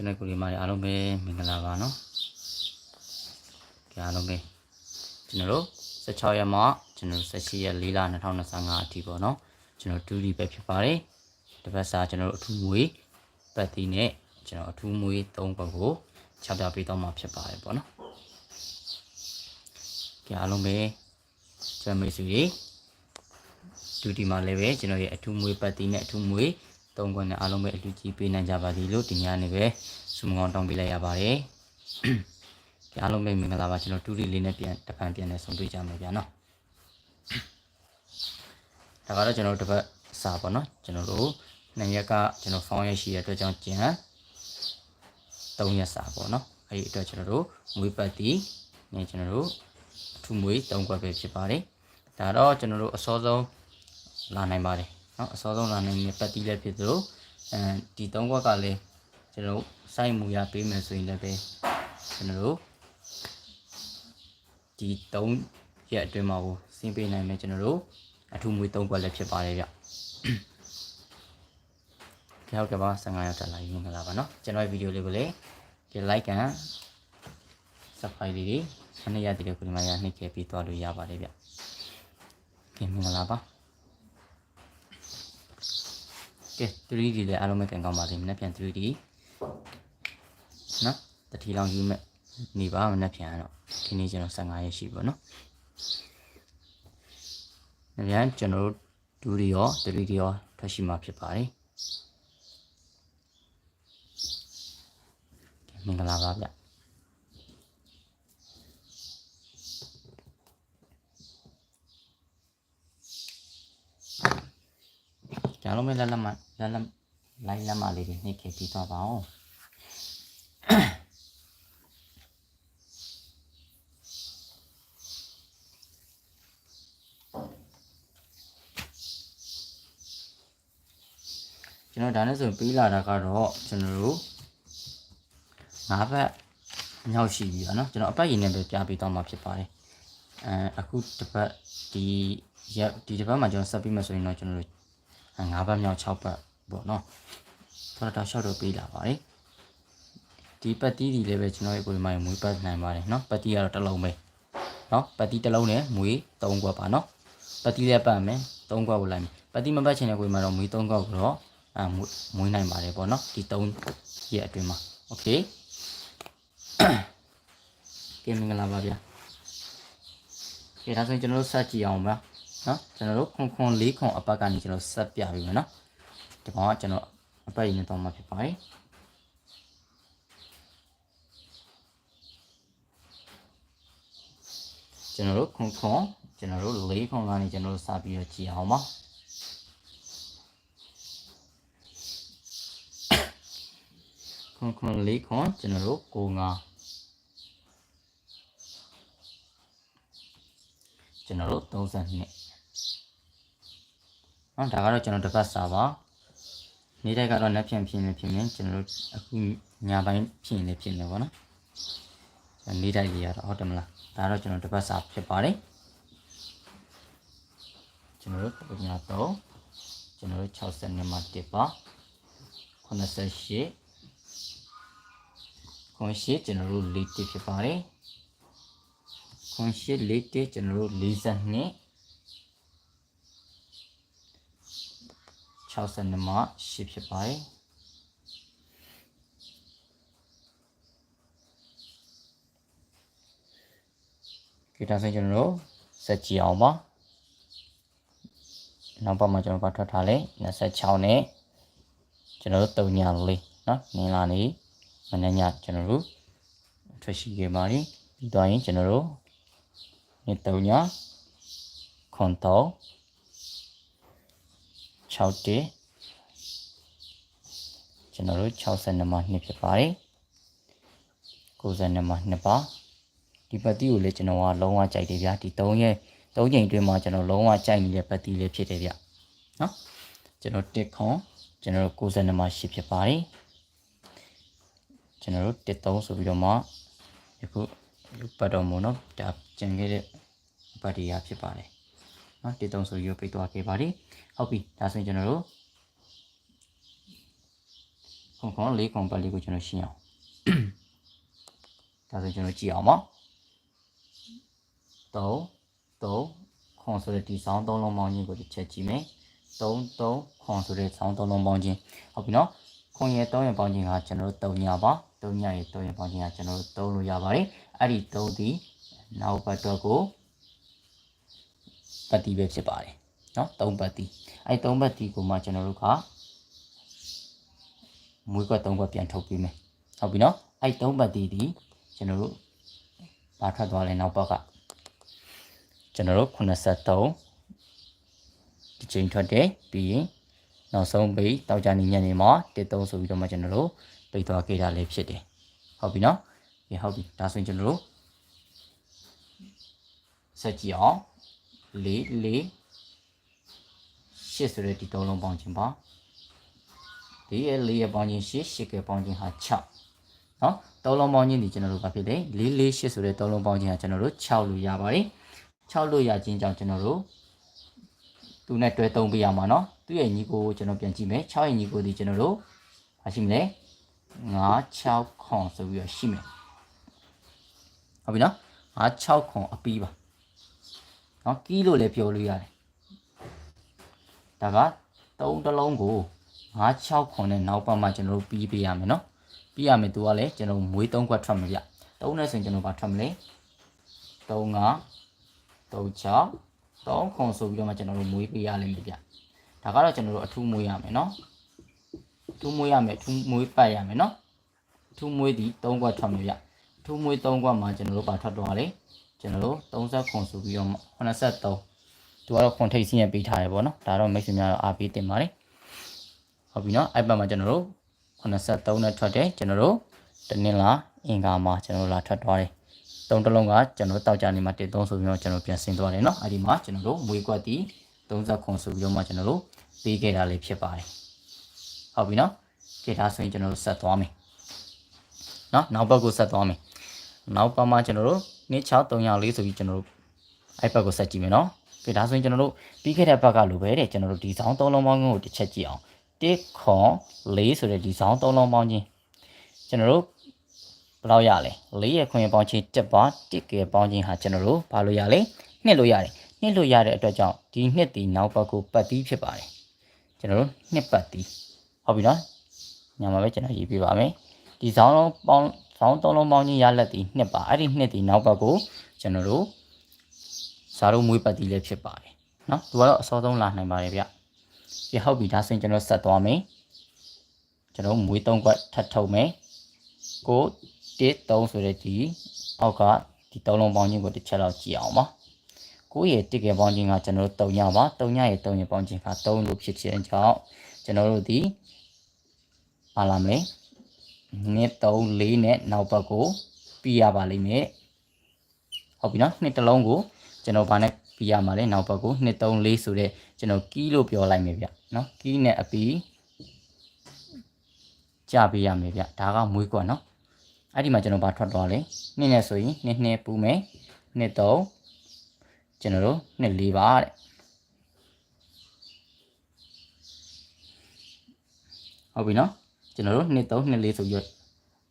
ကျွန်တော်ကိုဒီမှာအားလုံးပဲမင်္ဂလာပါနော်ကြအားလုံးပဲကျွန်တော်တို့16ရက်မှကျွန်တော်တို့18ရက်4လ2025အထိပေါ့နော်ကျွန်တော်2ဒီပဲဖြစ်ပါတယ်တစ်ပတ်စာကျွန်တော်တို့အထူးမွေးပတ်တီနဲ့ကျွန်တော်အထူးမွေး3ပတ်ကိုချပြပေးတော့မှာဖြစ်ပါတယ်ပေါ့နော်ကြအားလုံးပဲကျွန်တော်မိတ်ဆွေတွေဒူဒီမှာလည်းပဲကျွန်တော်ရဲ့အထူးမွေးပတ်တီနဲ့အထူးမွေး သုံးခွန်းနဲ့အားလုံးပဲအလူကြီးပေးနိုင်ကြပါသည်လို့ဒီညနေပဲဆုမကောင်းတောင်းပေးလိုက်ရပါတယ်။အားလုံးပဲမင်္ဂလာပါကျွန်တော်တူရီလေးနဲ့ပြန်တစ်ဖန်ပြန်နဲ့ဆုံတွေ့ကြမယ်ဗျာနော်။ဒါကတော့ကျွန်တော်တို့တစ်ပတ်စာပေါ့နော်ကျွန်တော်တို့နှစ်ရက်ကကျွန်တော်ဖောင်းရရှိတဲ့အတွက်ကြောင့်ကျန်၃ရက်စာပေါ့နော်။အဲဒီအတွက်ကျွန်တော်တို့မွေးပတ်တီနဲ့ကျွန်တော်တို့အထူးမွေး၃ခွက်ပဲဖြစ်ပါတယ်။ဒါတော့ကျွန်တော်တို့အစောဆုံးလာနိုင်ပါတယ် နော်အစောဆုံးလာနိုင်တဲ့ပတ်တီလည်းဖြစ်သလိုအဲဒီ၃ခွက်ကလည်းကျွန်တော်တို့စိုက်မူရပေးမယ်ဆိုရင်လည်းပဲကျွန်တော်တို့ဒီ၃ရက်အတွင်းမှာကိုစင်းပေးနိုင်မယ်ကျွန်တော်တို့အထူးမွေး၃ခွက်လည်းဖြစ်ပါတယ်ဗျကြောက်ကပါ15ရောက်တက်လာရင်မင်္ဂလာပါနော်ကျွန်တော်ရဲ့ဗီဒီယိုလေးကိုလည်းဒီ like and subscribe လေးတွေမနေ့ရတဲ့ကိုဒီမှာရနှိပ်ခဲ့ပြီးသွားလို့ရပါတယ်ဗျကဲမင်္ဂလာပါ ကဲ 3D လည်းအားလုံးပဲကန်ကောင်းပါစေမနေ့ပြန် 3D နော်တတိလောင်ယူမဲ့နေပါမနေ့ပြန်တော့ဒီနေ့ကျွန်တော်15ရက်ရှိပါနော်။နေ့ပြန်ကျွန်တော်တို့ 2D ရော 3D ရောထွက်ရှိမှာဖြစ်ပါတယ်။မင်္ဂလာပါဗျ။ကျွန်တော်တို့လည်းလက်မ လက်လက်လိုက်လက်မလေးတွေနှိပ်ခဲ့ပြီးတော့ပါအောင်ကျွန်တော်ဒါနဲ့ဆိုရင်ပေးလာတာကတော့ကျွန်တော်တို့ငါးဘက်မြောက်ရှိပြီပါเนาะကျွန်တော်အပတ်ရည်နဲ့ပဲပြပေးတော့မှာဖြစ်ပါတယ်အဲအခုတစ်ပတ်ဒီရက်ဒီတစ်ပတ်မှာကျွန်တော်ဆက်ပြီးမှဆိုရင်တော့ကျွန်တော်တို့၅ဘက်မြောက်6ဘက် ပေါ့เนาะဆိုတော့တောက်လျှောက်တော့ပေးလာပါတယ်ဒီပတ်တီးဒီလည်းပဲကျွန်တော်ရဲ့ကိုယ်မိုင်းမွေးပတ်နိုင်ပါတယ်เนาะပတ်တီးကတော့တစ်လုံးပဲเนาะပတ်တီးတစ်လုံးနဲ့မွေး၃ခွက်ပါเนาะပတ်တီးလည်းပတ်မယ်၃ခွက်ကိုလိုက်မယ်ပတ်တီးမပတ်ချင်တဲ့ကိုယ်မိုင်းတော့မွေး၃ခွက်ကိုတော့အာမွေးနိုင်ပါတယ်ပေါ့เนาะဒီ၃ရက်အတွင်းမှာโอเคကဲမင်္ဂလာပါဗျာကဲဒါဆိုရင်ကျွန်တော်တို့စကြည့်အောင်ပါနော်ကျွန်တော်တို့ခွန်ခွန်၄ခွန်အပတ်ကနေကျွန်တော်ဆက်ပြပြီမယ်နော် ဒီကောင်ကကျွန်တော်အပတ်ရင်းနဲ့တော့မှာဖြစ်ပါတယ်ကျွန်တော်တို့ခွန်ခွန်ကျွန်တော်တို့၄ခွန်ကနေကျွန်တော်တို့စပြီးတော့ကြည့်အောင်ပါခွန်ခွန်၄ခွန်ကျွန်တော်တို့ကိုငါကျွန်တော်တို့32နော်ဒါကတော့ကျွန်တော်တစ်ပတ်စာပါ နေ့တိုင်းကတော့လက်ဖြန့်ဖြစ်နေဖြစ်နေကျွန်တော်တို့အခုညပိုင်းဖြစ်နေဖြစ်နေပါတော့နေ့တိုင်းကြီးရတော့ဟုတ်တယ်မလားဒါတော့ကျွန်တော်တစ်ပတ်စာဖြစ်ပါတယ်ကျွန်တော်တို့ပညာတော့ကျွန်တော်တို့60နှစ်မှ1ပါ88ခွန်ရှိကျွန်တော်တို့၄တစ်ဖြစ်ပါတယ်ခွန်ရှိ၄တစ်ကျွန်တော်တို့42 62မှာ10ဖြစ်ပါတယ်ကဲဒါဆိုကျွန်တော်တို့စက်ကြည့်အောင်ပါနောက်ပတ်မှာကျွန်တော်ပတ်ထွက်ထားလဲ26နဲ့ကျွန်တော်တို့3ညလေးเนาะနင်းလာနေမနေ့ညကျွန်တော်တို့ထွက်ရှိခဲ့ပါတယ်ပြီးတော့ရင်ကျွန်တော်တို့နေ့3ညခွန်တော့ 6တက်ကျွန်တော်တို့62မှာ2ဖြစ်ပါတယ်92မှာ2ပါဒီပတ်တီကိုလည်းကျွန်တော်ကလုံးဝကြိုက်တယ်ဗျာဒီ3ရက်3ချိန်အတွင်းမှာကျွန်တော်လုံးဝကြိုက်နေတဲ့ပတ်တီလေးဖြစ်တယ်ဗျနော်ကျွန်တော်တက်ခွန်ကျွန်တော်တို့92မှာ10ဖြစ်ပါတယ်ကျွန်တော်တို့တက်3ဆိုပြီးတော့မှယခုပတ်တော်မို့နော်ဒါကျန်ခဲ့တဲ့ပတ်တီရဖြစ်ပါတယ် နော်တက်3ဆိုပြီးတော့ပိတ်သွားခဲ့ပါတယ်ဟုတ်ပြီဒါဆိုရင်ကျွန်တော်တို့ခွန်ခွန်လေးခွန်ပတ်လေးကိုကျွန်တော်ရှင်းအောင်ဒါဆိုကျွန်တော်ကြည့်အောင်ပါ3 3ခွန်ဆိုတဲ့ဒီဆောင်းသုံးလုံးပေါင်းခြင်းကိုတစ်ချက်ကြည့်မယ်3 3ခွန်ဆိုတဲ့ဆောင်းသုံးလုံးပေါင်းခြင်းဟုတ်ပြီနော်ခွန်ရဲ့3ရဲ့ပေါင်းခြင်းကကျွန်တော်တို့3ညပါ3ညရဲ့3ရဲ့ပေါင်းခြင်းကကျွန်တော်တို့3လို့ရပါတယ်အဲ့ဒီ3ဒီနောက်ပတ်တော့ကို ပတ်တီပဲဖြစ်ပါတယ်နော်3ပတ်တီအဲ့3ပတ်တီကိုမှကျွန်တော်တို့ကမွေးကွက်3ကွက်ပြန်ထုတ်ပေးမယ်ဟုတ်ပြီနော်အဲ့3ပတ်တီဒီကျွန်တော်တို့ဘာထွက်သွားလဲနောက်ပတ်ကကျွန်တော်တို့83ဒီချိန်ထွက်တယ်ပြီးရင်နောက်ဆုံးပိတ်တောက်ကြနေညနေမှာ13ဆိုပြီးတော့မှကျွန်တော်တို့ပိတ်သွားခဲ့တာလေးဖြစ်တယ်ဟုတ်ပြီနော်ဒီဟုတ်ပြီဒါဆိုရင်ကျွန်တော်တို့ဆက်ကြည့်အောင် လေးလေးရှစ်ဆိုတဲ့ဒီသုံးလုံးပေါင်းခြင်းပါဒီရဲ့လေးရဲ့ပေါင်းခြင်းရှစ်ရှစ်ကပေါင်းခြင်းဟာ6နော်သုံးလုံးပေါင်းခြင်းဒီကျွန်တော်တို့ဘာဖြစ်လဲလေးလေးရှစ်ဆိုတဲ့သုံးလုံးပေါင်းခြင်းဟာကျွန်တော်တို့6လို့ရပါတယ်6လို့ရခြင်းကြောင့်ကျွန်တော်တို့သူနဲ့တွဲသုံးပေးရမှာနော်သူ့ရဲ့ညီကိုကိုကျွန်တော်ပြန်ကြည့်မယ်6ရဲ့ညီကိုဒီကျွန်တော်တို့ဘာရှိမလဲ9 6ခွန်ဆိုပြီးတော့ရှိမယ်ဟုတ်ပြီနော်9 6ခွန်အပီးပါ နော်ကီးလို့လည်းပြောလို့ရတယ်ဒါက3တစ်လုံးကို9 6ခွန်နဲ့နောက်ပတ်မှကျွန်တော်တို့ပြီးပေးရမယ်နော်ပြီးရမယ်သူကလည်းကျွန်တော်မွေး3ခွက်ထွက်မှာဗျ3နဲ့ဆိုရင်ကျွန်တော်ဘာထွက်မလဲ3 5 3 6 3ခွန်ဆိုပြီးတော့မှကျွန်တော်တို့မွေးပေးရလိမ့်မယ်ဗျဒါကတော့ကျွန်တော်တို့အထူးမွေးရမယ်နော်အထူးမွေးရမယ်အထူးမွေးပတ်ရမယ်နော်အထူးမွေးဒီ3ခွက်ထွက်မှာဗျအထူးမွေး3ခွက်မှာကျွန်တော်တို့ဘာထွက်တော့လဲ ကျွန်တော်တို့30ခွန်ဆိုပြီးတော့83သူကတော့ခွန်ထိတ်စီးရပေးထားတယ်ပေါ့နော်ဒါတော့မိတ်ဆွေများတော့အားပေးတင်ပါတယ်ဟုတ်ပြီနော်အဲ့ဘက်မှာကျွန်တော်တို့83နဲ့ထွက်တယ်ကျွန်တော်တို့တနင်္လာအင်္ဂါမှာကျွန်တော်တို့လာထွက်သွားတယ်တုံးတစ်လုံးကကျွန်တော်တောက်ကြနေမှာ1 3ဆိုပြီးတော့ကျွန်တော်ပြန်ဆင်းသွားတယ်เนาะအဲ့ဒီမှာကျွန်တော်တို့မွေးကွက်တီ30ခွန်ဆိုပြီးတော့မှကျွန်တော်တို့ပေးခဲ့တာလေးဖြစ်ပါတယ်ဟုတ်ပြီเนาะခေထားဆိုရင်ကျွန်တော်တို့ဆက်သွားမယ်เนาะနောက်ဘက်ကိုဆက်သွားမယ်နောက်ပတ်မှာကျွန်တော်တို့ 26340ဆိုပြီးကျွန်တော်တို့အဲ့ဘက်ကိုဆက်ကြည့်မယ်နော်ကဲဒါဆိုရင်ကျွန်တော်တို့ပြီးခဲ့တဲ့ဘက်ကလိုပဲတဲ့ကျွန်တော်တို့ဒီဇောင်းသုံးလုံးပေါင်းကိုတစ်ချက်ကြည့်အောင်1ခွန်4ဆိုတဲ့ဒီဇောင်းသုံးလုံးပေါင်းချင်းကျွန်တော်တို့ဘယ်လောက်ရလဲ4ရဲ့ခွင်ပေါင်းချင်း1ပါ1ကဲပေါင်းချင်းဟာကျွန်တော်တို့ဘာလို့ရလဲနှစ်လို့ရတယ်နှစ်လို့ရတဲ့အတွက်ကြောင့်ဒီနှစ်ဒီနောက်ဘက်ကိုပတ်ပြီးဖြစ်ပါတယ်ကျွန်တော်တို့နှစ်ပတ်သီးဟုတ်ပြီနော်ညမှာပဲကျွန်တော်ရေးပြပါမယ်ဒီဇောင်းလုံးပေါင်း ဇောင်းသုံးလုံးပေါင်းချင်းရလက်တီနှစ်ပါအဲ့ဒီနှစ်ဒီနောက်ပတ်ကိုကျွန်တော်တို့ဇာတို့မွေးပတ်တီးလည်းဖြစ်ပါတယ်နော်သူကတော့အစောဆုံးလာနိုင်ပါတယ်ဗျပြဟုတ်ပြီဒါဆိုရင်ကျွန်တော်ဆက်သွားမယ်ကျွန်တော်မွေးသုံးခွက်ထပ်ထုတ်မယ်ကို1 3ဆိုတဲ့ဒီအောက်ကဒီသုံးလုံးပေါင်းခြင်းကိုတစ်ချက်လောက်ကြည့်အောင်ပါကိုယ့်ရဲ့တစ်ကယ်ပေါင်းခြင်းကကျွန်တော်တို့3ညပါ3ညရဲ့3ရဲ့ပေါင်းခြင်းက3လို့ဖြစ်ခြင်းကြောင့်ကျွန်တော်တို့ဒီပါလာမယ် နှစ်3 4နဲ့နောက်ဘက်ကိုပြီးရပါလိမ့်မယ်ဟုတ်ပြီနော်နှစ်တစ်လုံးကိုကျွန်တော်ဗာနဲ့ပြီးရမှာလေနောက်ဘက်ကိုနှစ်3 4ဆိုတဲ့ကျွန်တော်ကီးလို့ပြောလိုက်မယ်ဗျနော်ကီးနဲ့အပီးကြပေးရမယ်ဗျဒါကမွေးကွက်နော်အဲ့ဒီမှာကျွန်တော်ဘာထွက်သွားလဲနှစ်နဲ့ဆိုရင်နှစ်နှစ်ပူမယ်နှစ်သုံးကျွန်တော်တို့နှစ်လေးပါတဲ့ဟုတ်ပြီနော် ကျွန်တော်တို့နှစ်သုံးနှစ်လေးဆိုပြီး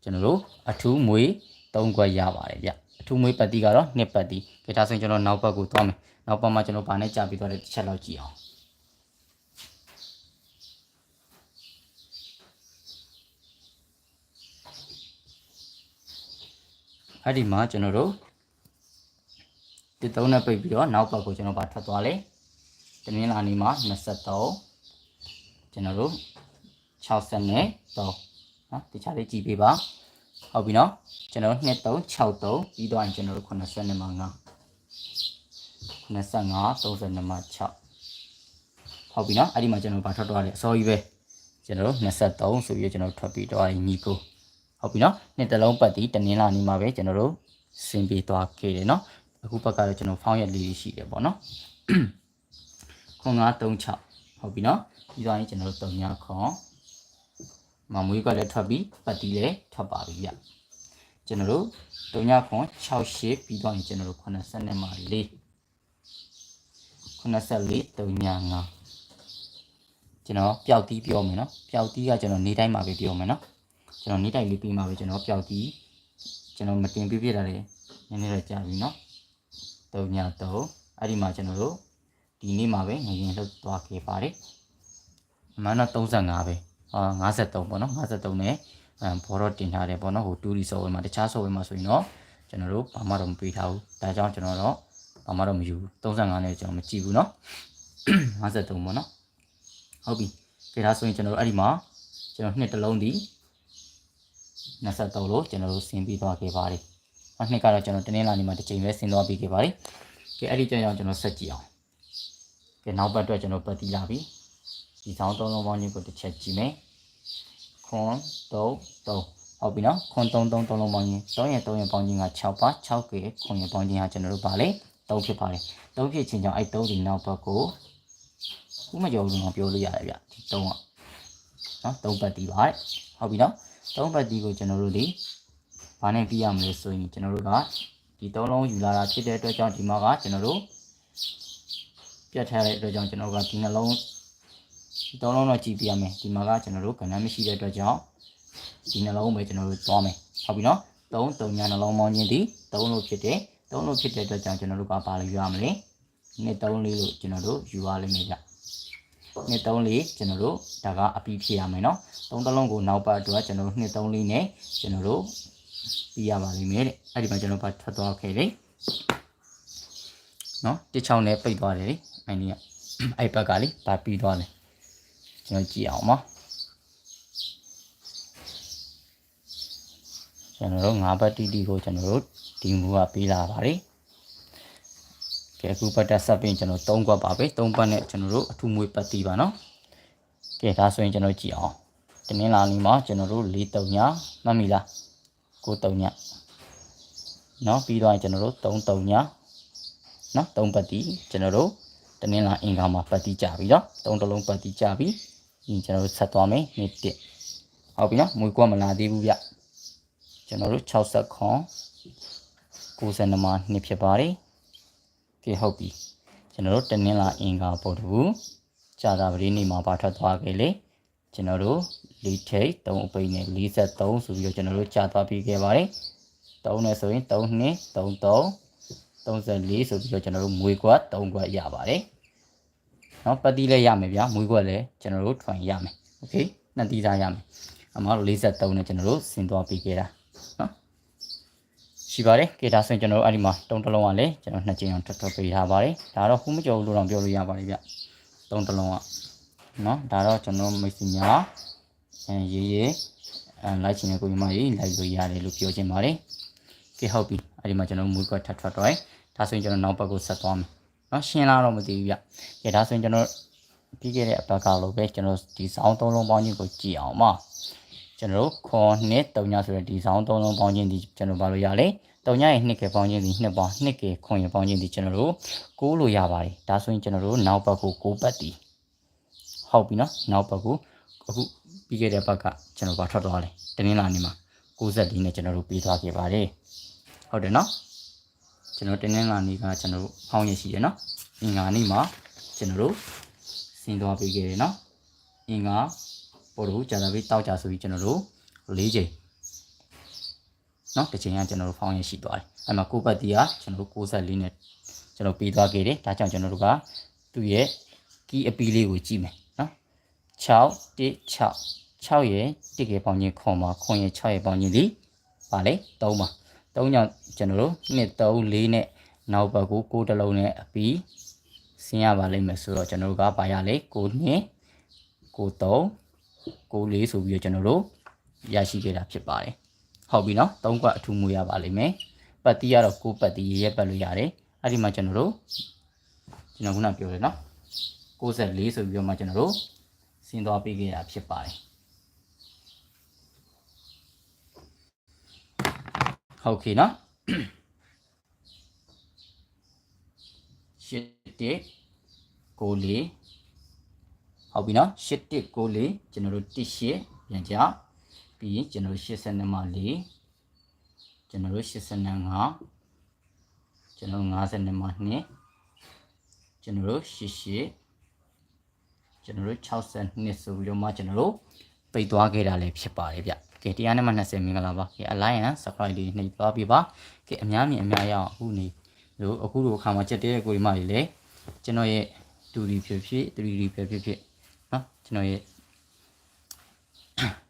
ကျွန်တော်တို့အထူးမွေး၃ခွက်ရပါတယ်ဗျအထူးမွေးပတ်တီကတော့နှစ်ပတ်တီကြဒါဆိုရင်ကျွန်တော်နောက်ပတ်ကိုသွားမယ်နောက်ပတ်မှာကျွန်တော်ဗာနဲ့ကြာပြီးသွားတဲ့တစ်ချက်လောက်ကြည့်အောင်အဲ့ဒီမှာကျွန်တော်တို့တစ်သုံးနဲ့ပိတ်ပြီးတော့နောက်ပတ်ကိုကျွန်တော်ဗာထွက်သွားလေတနင်္လာနေ့မှာ23ကျွန်တော်တို့ 60နဲ့3နော်တခြားလေးကြည့်ပေးပါဟုတ်ပြီနော်ကျွန်တော်2 3 6 3ပြီးတော့ကျွန်တော်တို့90နဲ့မှာ9 25 30နဲ့မှာ6ဟုတ်ပြီနော်အဲ့ဒီမှာကျွန်တော်ဗာထွက်သွားတယ်အစောကြီးပဲကျွန်တော်တို့23ဆိုပြီးကျွန်တော်ထွက်ပြီးတော့ညီကိုဟုတ်ပြီနော်နှစ်တလုံးပတ်တီတနင်္လာနေ့မှာပဲကျွန်တော်တို့ဆင်ပြေသွားခဲ့တယ်နော်အခုဘက်ကတော့ကျွန်တော်ဖောင်းရက်လေးရှိတယ်ပေါ့နော်ခွန်936ဟုတ်ပြီနော်ပြီးသွားရင်ကျွန်တော်တို့3ညခွန် မမွေးကလည်းထွက်ပြီးပတ်တီလည်းထွက်ပါပြီဗျကျွန်တော်တို့3ညခွန်68ပြီးသွားရင်ကျွန်တော်တို့90နဲ့မှာ4 94 3ည5ကျွန်တော်ပျောက်တီးပြောမယ်နော်ပျောက်တီးကကျွန်တော်နေတိုင်းမှာပဲပြောမယ်နော်ကျွန်တော်နေတိုင်းလေးပြီးမှပဲကျွန်တော်ပျောက်တီးကျွန်တော်မတင်ပြပြတာလေနည်းနည်းတော့ကြာပြီနော်တုံညာတုံအဲ့ဒီမှာကျွန်တော်တို့ဒီနေ့မှာပဲငရင်လှုပ်သွားခဲ့ပါတယ်အမှန်တော့35ပဲအာ 53ပေါ့နော်53နဲ့အဲဘောတော့တင်ထားတယ်ပေါ့နော်ဟိုတူရီဆော့ဝဲမှာတခြားဆော့ဝဲမှာဆိုရင်တော့ကျွန်တော်တို့ဘာမှတော့မပေးထားဘူးဒါကြောင့်ကျွန်တော်တော့ဘာမှတော့မယူဘူး35နဲ့ကျွန်တော်မကြည့်ဘူးနော်53ပေါ့နော်ဟုတ်ပြီကြဒါဆိုရင်ကျွန်တော်တို့အဲ့ဒီမှာကျွန်တော်နှစ်တစ်လုံးဒီ23လို့ကျွန်တော်တို့ဆင်းပြီးသွားခဲ့ပါတယ်အနှစ်ကတော့ကျွန်တော်တင်းလာနေမှာတစ်ချိန်ပဲဆင်းသွားပြီးခဲ့ပါတယ်ကဲအဲ့ဒီကြောင့်ကျွန်တော်ဆက်ကြည့်အောင်ကဲနောက်ပတ်အတွက်ကျွန်တော်ပတ်တီးလာပြီ ဒီဆောင်သုံးလုံးပေါင်းကြီးကိုတစ်ချက်ကြည့်မယ်ခွန်3 3ဟုတ်ပြီနော်ခွန်3 3 3လုံးပေါင်းကြီး3ရဲ့3ရဲ့ပေါင်းကြီးက6ပါ6ကခွန်ရဲ့ပေါင်းကြီးကကျွန်တော်တို့ပါလေ3ဖြစ်ပါတယ်3ဖြစ်ချင်းကြောင့်အဲ့3ဒီနောက်ဘက်ကိုခုမကြော်ဘူးတော့ပြောလို့ရတယ်ဗျဒီ3ကနော်3ပတ်တီးပါတဲ့ဟုတ်ပြီနော်3ပတ်တီးကိုကျွန်တော်တို့ဒီဘာနဲ့ပြီးရမလဲဆိုရင်ကျွန်တော်တို့ကဒီ3လုံးယူလာတာဖြစ်တဲ့အတွက်ကြောင့်ဒီမှာကကျွန်တော်တို့ပြတ်ထားတဲ့အတွက်ကြောင့်ကျွန်တော်တို့ကဒီနှလုံး ဒီ3လုံးတော့ကြည့်ပြရမယ်ဒီမှာကကျွန်တော်တို့ကဏ္ဍမရှိတဲ့အတွက်ကြောင့်ဒီနှလုံးပဲကျွန်တော်တို့သွားမယ်ဟုတ်ပြီနော်3 3ညာနှလုံးပေါင်းခြင်းဒီ3လို့ဖြစ်တယ်3လို့ဖြစ်တဲ့အတွက်ကြောင့်ကျွန်တော်တို့ကပါလို့ယူရမလဲနှစ်3လေးလို့ကျွန်တော်တို့ယူရလိမ့်မယ်ဗျနှစ်3လေးကျွန်တော်တို့ဒါကအပြီးဖြစ်ရမယ်နော်3တလုံးကိုနောက်ပတ်အတွက်ကျွန်တော်တို့နှစ်3လေးနဲ့ကျွန်တော်တို့ပြီးရပါလိမ့်မယ်တဲ့အဲ့ဒီမှာကျွန်တော်ပါထွက်သွားခဲ့တယ်နော်တစ်ချောင်းနဲ့ပိတ်သွားတယ်လေအဲ့ဒီကအဲ့ဘက်ကလေဒါပြီးသွားတယ် ကျွန်တော်ကြည့်အောင်ပါကျွန်တော်တို့၅ဘတ်တီတီကိုကျွန်တော်တို့ဒီမူကပေးလာပါတယ်ကဲအခုပတ်တက်ဆက်ပြင်ကျွန်တော်၃ခွက်ပါပဲ၃ပတ်နဲ့ကျွန်တော်တို့အထူးမွေးပတ်တီပါနော်ကဲဒါဆိုရင်ကျွန်တော်ကြည့်အောင်တနင်္လာနေ့မှာကျွန်တော်တို့၄တုံညမှတ်မိလား9တုံညနော်ပြီးတော့ကျွန်တော်တို့3တုံညနော်3ပတ်တီကျွန်တော်တို့တနင်္လာအင်္ဂါမှာပတ်တီကြပြီနော်3တလုံးပတ်တီကြပြီဒီ ကျွန်တော်တို့ဆက်သွားမယ်နေ့1ဟုတ်ပြီနော်မွေးကွက်မလာသေးဘူးဗျကျွန်တော်တို့60ခွန်92မှာနှစ်ဖြစ်ပါတယ်ကဲဟုတ်ပြီကျွန်တော်တို့တနင်္လာအင်္ဂါပေါ်တူကြာတာပတိနေ့မှာပါထွက်သွားခဲ့လေကျွန်တော်တို့လေးထိတ်3အပိတ်နဲ့43ဆိုပြီးတော့ကျွန်တော်တို့ကြာသွားပြီးခဲ့ပါတယ်3နဲ့ဆိုရင်3နှစ်3 3 34ဆိုပြီးတော့ကျွန်တော်တို့မွေကွက်3ကွက်ရပါတယ် เนาะပတ်တိလည်းရမယ်ဗျာမွေကွက်လည်းကျွန်တော်တို့ထွန်ရမယ်โอเคနှစ်တီးသားရမယ်အမတို့43နဲ့ကျွန်တော်တို့ဆင်သွားပြီးခဲ့တာเนาะရှိပါတယ်ကဲဒါဆိုရင်ကျွန်တော်တို့အဲ့ဒီမှာတုံးတစ်လုံးကလည်းကျွန်တော်နှစ်ချိန်အောင်ထွက်ထွက်ပေးထားပါတယ်ဒါတော့ခုမကြော်ဘူးလို့တော့ပြောလို့ရပါတယ်ဗျတုံးတစ်လုံးကเนาะဒါတော့ကျွန်တော်မိတ်ဆွေများအဲရေးရေးအဲလိုက်ချင်တဲ့ကိုညီမကြီးလိုက်လို့ရတယ်လို့ပြောချင်ပါတယ်ကဲဟုတ်ပြီအဲ့ဒီမှာကျွန်တော်မူကွက်ထပ်ထွက်တော့ဒါဆိုရင်ကျွန်တော်နောက်ဘက်ကိုဆက်သွားမယ် နော်ရှင်းလားတော့မသိဘူးဗျ။ကဲဒါဆိုရင်ကျွန်တော်ပြီးခဲ့တဲ့အပတ်ကလိုပဲကျွန်တော်ဒီဆောင်းသုံးလုံးပေါင်းခြင်းကိုကြည့်အောင်ပါ။ကျွန်တော်ခွန်နှစ်တုံညဆိုတဲ့ဒီဆောင်းသုံးလုံးပေါင်းခြင်းဒီကျွန်တော်ဘာလို့ရလဲ။တုံညရဲ့နှစ်ကပေါင်းခြင်းဒီနှစ်ပေါင်းနှစ်ကခွန်ရပေါင်းခြင်းဒီကျွန်တော်တို့ကိုးလို့ရပါတယ်။ဒါဆိုရင်ကျွန်တော်တို့နောက်ဘက်ကိုကိုးပတ်ဒီဟုတ်ပြီနော်နောက်ဘက်ကိုအခုပြီးခဲ့တဲ့ဘက်ကကျွန်တော်ဘာထွက်သွားလဲ။တင်းလာနေမှာ64နဲ့ကျွန်တော်တို့ပြီးသွားခဲ့ပါတယ်။ဟုတ်တယ်နော်။ ကျွန်တော်တင်းနှင်းလာနေကကျွန်တော်တို့ဖောင်းရရှိတယ်နော်အင်္ဂါနေ့မှာကျွန်တော်တို့စင်သွားပေးခဲ့တယ်နော်အင်္ဂါပေါ်တော့ကြာတာပြီးတောက်ကြဆိုပြီးကျွန်တော်တို့၄ချိန်နော်တစ်ချိန်ကကျွန်တော်တို့ဖောင်းရရှိသွားတယ်အဲ့မှာကိုပတ်တီကကျွန်တော်တို့64နဲ့ကျွန်တော်ပြီးသွားခဲ့တယ်ဒါကြောင့်ကျွန်တော်တို့ကသူ့ရဲ့ကီးအပီးလေးကိုကြည့်မယ်နော်6 1 6 6ရဲ့တစ်ကေပေါင်းချင်းခွန်ပါခွန်ရဲ့6ရဲ့ပေါင်းချင်းဒီပါလေ3ပါ 3ကြောင့်ကျွန်တော်တို့2 3 4နဲ့နောက်ဘက်ကို6တလုံးနဲ့အပီးဆင်းရပါလိမ့်မယ်ဆိုတော့ကျွန်တော်တို့ကပါရလေ6 2 6 3 6 4ဆိုပြီးတော့ကျွန်တော်တို့ရရှိခဲ့တာဖြစ်ပါတယ်ဟုတ်ပြီနော်3ကွက်အထူးမူရပါလိမ့်မယ်ပတ်တီးကတော့6ပတ်တီးရဲပတ်လို့ရတယ်အဲ့ဒီမှာကျွန်တော်တို့ကျွန်တော်ခုနပြောတယ်နော်64ဆိုပြီးတော့မှကျွန်တော်တို့ဆင်းသွားပေးခဲ့တာဖြစ်ပါတယ် ဟုတ်ကဲ့နော်ရှစ်တစ်ကိုလေးဟုတ်ပြီနော်ရှစ်တစ်ကိုလေးကျွန်တော်တို့တစ်ရှစ်ပြန်ကြပြီးရင်ကျွန်တော်တို့82မှာ4ကျွန်တော်တို့85ကျွန်တော်52မှာ2ကျွန်တော်တို့88ကျွန်တော်တို့62ဆိုပြီးတော့မှကျွန်တော်တို့ပိတ်သွားခဲ့တာလည်းဖြစ်ပါတယ်ဗျ ကဲတရားနဲ့မှ20မင်္ဂလာပါကဲ alliance subscribe လေးနှိပ်သွားပြပါကဲအများမြင်အများရအောင်အခုနေလို့အခုလိုအခါမှာချက်တဲ့ကိုဒီမကြီးလေကျွန်တော်ရဲ့ 2D ဖြစ်ဖြစ် 3D ဖြစ်ဖြစ်ဖြစ်เนาะကျွန်တော်ရဲ့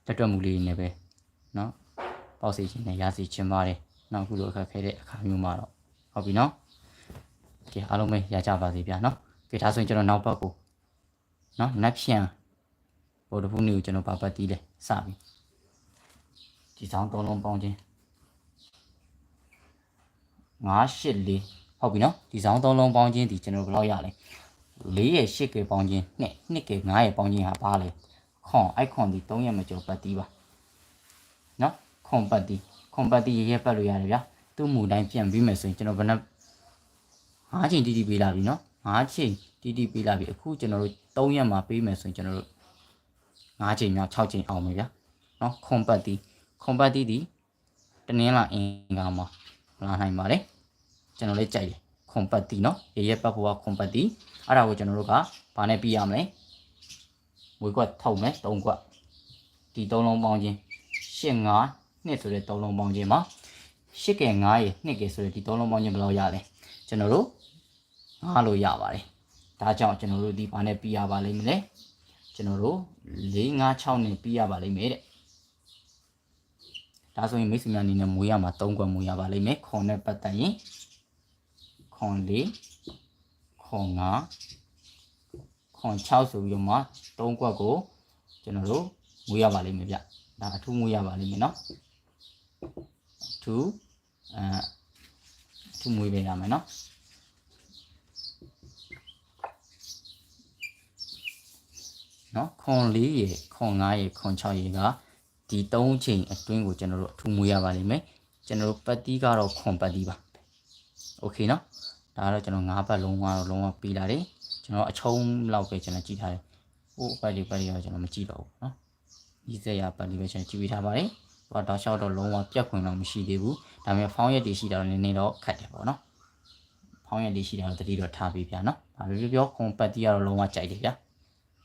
တက်တွက်မှုလေးနဲ့ပဲเนาะပေါ့စီခြင်းနဲ့ရစီခြင်းပါတယ်နောက်အခုလိုအခက်ခဲတဲ့အခါမျိုးမှာတော့ဟုတ်ပြီเนาะကဲအားလုံးပဲရကြပါစေဗျာเนาะကဲဒါဆိုရင်ကျွန်တော်နောက်ဘက်ကိုเนาะနက်ဖြန်ဘော်ဒဖူးနေကိုကျွန်တော်ပါပတ်တီးလဲစပြီ ဒီဆောင်သုံးလုံးပေါင်းခြင်း984ဟုတ်ပြီနော်ဒီဆောင်သုံးလုံးပေါင်းခြင်းဒီကျွန်တော်ဘယ်လောက်ရလဲ4ရဲ့8ကေပေါင်းခြင်း2 2ကေ9ရဲ့ပေါင်းခြင်းဟာဘာလဲခွန်အိုက်ခွန်ဒီ3ရဲ့မကျော်ပတ်တီးပါနော်ခွန်ပတ်တီးခွန်ပတ်တီးရရပတ်လို့ရတယ်ဗျာသူ့မူတိုင်းပြန်ပြီးမယ်ဆိုရင်ကျွန်တော်ဘယ်နှ5ချိန်တီးတီးပေးလာပြီနော်5ချိန်တီးတီးပေးလာပြီအခုကျွန်တော်တို့3ရက်မှာပေးမယ်ဆိုရင်ကျွန်တော်တို့5ချိန်မြောက်6ချိန်အောင်မယ်ဗျာနော်ခွန်ပတ်တီး ခွန်ပတ်တီးဒီတနင်္လာအင်္ဂါမှာလာနိုင်ပါတယ်ကျွန်တော်လည်းကြိုက်တယ်ခွန်ပတ်တီเนาะရရက်ပတ်ဖို့ကခွန်ပတ်တီအဲ့ဒါကိုကျွန်တော်တို့ကဘာနဲ့ပြီးရမလဲဝေကွက်ထုံမယ်3ကွက်ဒီ3လုံးပေါင်းခြင်း8 5နှစ်ဆိုတဲ့3လုံးပေါင်းခြင်းမှာ8ကဲ9ရေ2ကဲဆိုတဲ့ဒီ3လုံးပေါင်းခြင်းဘယ်လောက်ရလဲကျွန်တော်တို့9လို့ရပါတယ်ဒါကြောင့်ကျွန်တော်တို့ဒီဘာနဲ့ပြီးရပါလိမ့်မလဲကျွန်တော်တို့4 5 6နဲ့ပြီးရပါလိမ့်မယ်တဲ့ ဒါဆိုရင်မိတ်ဆွေများအနေနဲ့မွေးရမှာ3ကွက်မွေးရပါလိမ့်မယ်ခွန်နဲ့ပတ်သက်ရင်ခွန်4ခွန်5ခွန်6ဆိုပြီးတော့မှ3ကွက်ကိုကျွန်တော်တို့မွေးရပါလိမ့်မယ်ဗျဒါအထူးမွေးရပါလိမ့်မယ်နော်အထူးအဲအထူးမွေးပေးရမယ်နော်နော်ခွန်4ရေခွန်5ရေခွန်6ရေက ဒီ3ချိန်အတွင်းကိုကျွန်တော်တို့အထူးမွေးရပါလိမ့်မယ်ကျွန်တော်တို့ပတ်တီးကတော့ခွန်ပတ်တီးပါโอเคနော်ဒါကတော့ကျွန်တော်၅ပတ်လုံးကတော့လုံးဝပြီးလာတယ်ကျွန်တော်အချုံးလောက်ပဲကျွန်တော်ကြည့်ထားတယ်ဟိုပတ်လေးပတ်လေးတော့ကျွန်တော်မကြည့်တော့ဘူးเนาะဒီစက်ရပတ်လေးပဲကျွန်တော်ကြည့်ပေးထားပါတယ်ဟိုတော့ရှောက်တော့လုံးဝပြတ်ခွင်တော့မရှိသေးဘူးဒါပေမဲ့ဖောင်းရက်တွေရှိတာတော့နည်းနည်းတော့ခက်တယ်ပေါ့နော်ဖောင်းရက်တွေရှိတာတော့တတိတော့ထားပေးဗျာနော်ဒါပဲပြောပြောခွန်ပတ်တီးကတော့လုံးဝကြိုက်တယ်ဗျာ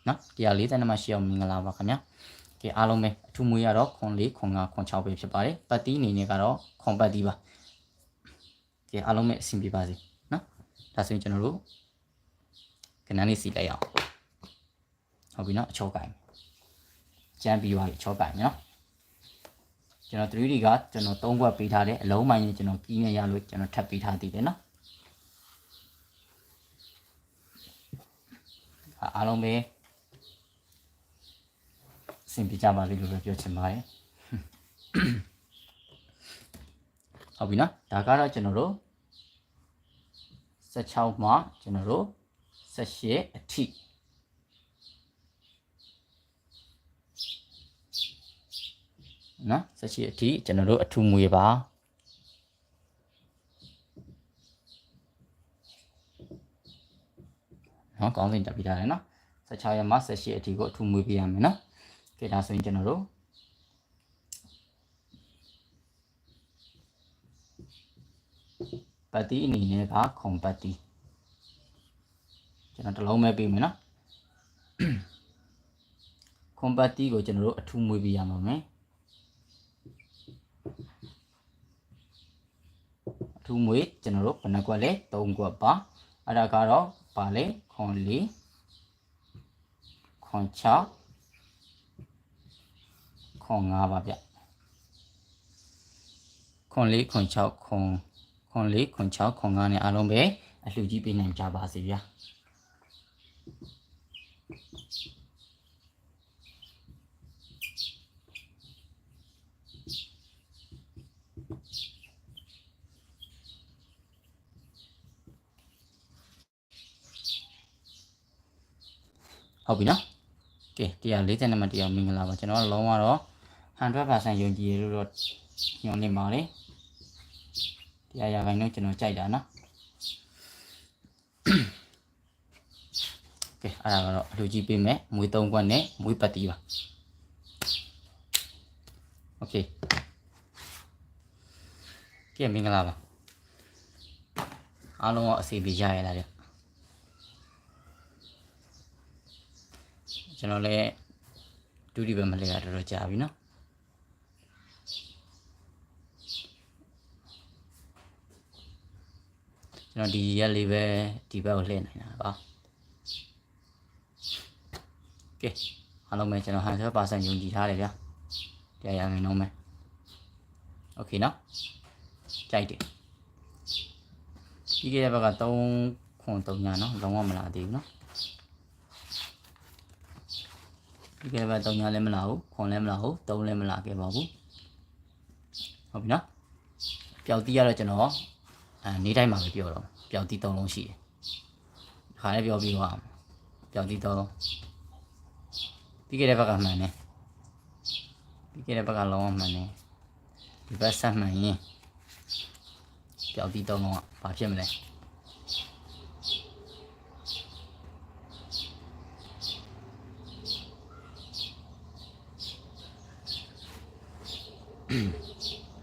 နော်140မှရှိအောင်မင်္ဂလာပါခင်ဗျာ ကဲအားလုံးပဲအထူးမွေးရတော့ခွန်4ခွန်5ခွန်6ပဲဖြစ်ပါတယ်ပတ်တီးအနေနဲ့ကတော့ခွန်ပတ်တီးပါကဲအားလုံးပဲအဆင်ပြေပါစေနော်ဒါဆိုရင်ကျွန်တော်တို့ကဏ္ဍလေးစီလိုက်အောင်ဟုတ်ပြီနော်အချောကင်ကျန်းပြီးသွားပြီအချောကင်နော်ကျွန်တော် 3D ကကျွန်တော်3ခွက်ပေးထားတယ်အလုံးပိုင်းနဲ့ကျွန်တော်ကြီးနေရလို့ကျွန်တော်ထပ်ပေးထားသေးတယ်နော်အားလုံးပဲအ ဆင်ပြေကြပါလိမ့်လို့ပဲပြောချင်ပါတယ်ဟုတ်ပြီနော်ဒါကတော့ကျွန်တော်တို့16မှကျွန်တော်တို့18အထိနော်18အထိကျွန်တော်တို့အထူးမွေပါနော်ကောင်းစင်တက်ပြီးထားတယ်နော်16ရက်မှ18အထိကိုအထူးမွေးပေးရမယ်နော် ကဲဒါဆိုရင်ကျွန်တော်တို့ပတ်တီအနေနဲ့ကခုံပတ်တီကျွန်တော်တစ်လုံးပဲပေးမယ်နော်ခုံပတ်တီကိုကျွန်တော်တို့အထူးမွေးပေးရမှာမယ်အထူးမွေးကျွန်တော်တို့ဘယ်နှကွက်လဲ3ကွက်ပါအဲ့ဒါကတော့ပါလေခွန်4ခွန်6 ခွန်5ပါဗျခွန်4ခွန်6ခွန်ခွန်4ခွန်6ခွန်5နဲ့အားလုံးပဲအလှူကြီးပေးနိုင်ကြပါစေဗျာဟုတ်ပြီနော်ကဲ140နံပါတ်တရားမင်္ဂလာပါကျွန်တော်ကလုံးဝတော့ 100%ယုံကြည်ရလို့တော့ညွှန်နေပါတယ်တရားရခိုင်တော့ကျွန်တော်ကြိုက်တာနော်ကဲအဲ့ဒါကတော့အလူကြီးပေးမယ်မွေး၃ခွက်နဲ့မွေးပတ်တီးပါโอเคကဲမင်္ဂလာပါအားလုံးကအစီအပြေရရလားဗျ ကျွန်တော်လည်းဒုတိယပဲမလဲတာတော်တော်ကြာပြီနော် ကျွန်တော်ဒီရက်လေးပဲဒီဘက်ကိုလှည့်နိုင်တာပါကဲအားလုံးပဲကျွန်တော်100%ယုံကြည်ထားတယ်ဗျာတရားရမယ်နော်မယ်โอเคနော်ကြိုက်တယ်ပြီးခဲ့တဲ့ဘက်က3ခွန်3ညာနော်လုံးဝမလာသေးဘူးနော်ပြီးခဲ့တဲ့ဘက်3ညာလည်းမလာဘူးခွန်လည်းမလာဘူး3လည်းမလာခဲ့ပါဘူးဟုတ်ပြီနော်ပျောက်တီးရတော့ကျွန်တော် အဲနေတိုင်းမှာပဲပြောတော့ပျောက်တီး3လုံးရှိတယ်ခါလည်းပြောပြီးတော့ပျောက်တီး3လုံးပြီးခဲ့တဲ့ဘက်ကမှန်တယ်ပြီးခဲ့တဲ့ဘက်ကလုံးဝမှန်တယ်ဒီဘက်ဆက်မှန်ရင်ပျောက်တီး3လုံးကဘာဖြစ်မလဲ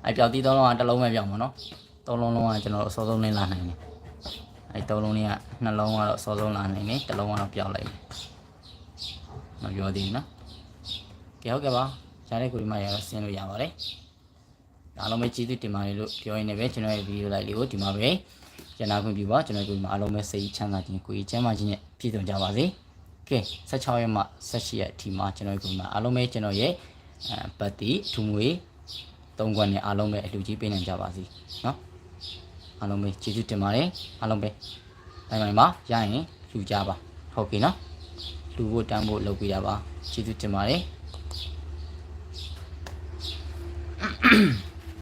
အဲ့ပြောက်တီးသုံးလုံးကတစ်လုံးပဲပြောင်းပါတော့ သုံးလုံးလုံးကကျွန်တော်အစောဆုံးနဲ့လာနိုင်တယ်အဲသုံးလုံးလေးကနှလုံးကတော့အစောဆုံးလာနိုင်တယ်တစ်လုံးကတော့ပြောက်လိုက်တယ်မပြောသေးဘူးနော်ကဲဟုတ်ကဲ့ပါရှားတဲ့ခုဒီမှာရဆင်းလို့ရပါတယ်အားလုံးပဲကျေးဇူးတင်ပါတယ်လို့ပြောရင်းနဲ့ပဲကျွန်တော်ရဲ့ဗီဒီယိုလိုက်လေးကိုဒီမှာပဲကျန်တာခွင့်ပြုပါကျွန်တော်တို့ဒီမှာအားလုံးပဲစိတ်ချမ်းသာခြင်းကိုယ်ချမ်းသာခြင်းနဲ့ပြည့်စုံကြပါစေကဲ16ရက်မှ18ရက်အထိမှာကျွန်တော်တို့ဒီမှာအားလုံးပဲကျွန်တော်ရဲ့ဘတ်တီထူမွေ၃ခွန်းနဲ့အားလုံးပဲအလူကြီးပေးနိုင်ကြပါစေနော် အားလုံးပဲကျေးဇူးတင်ပါတယ်အားလုံးပဲတိုင်းပိုင်းမှာရရင်လူကြပါဟုတ်ကဲ့နော်လူဖို့တန်းဖို့လုပ်ပြတာပါကျေးဇူးတင်ပါတယ်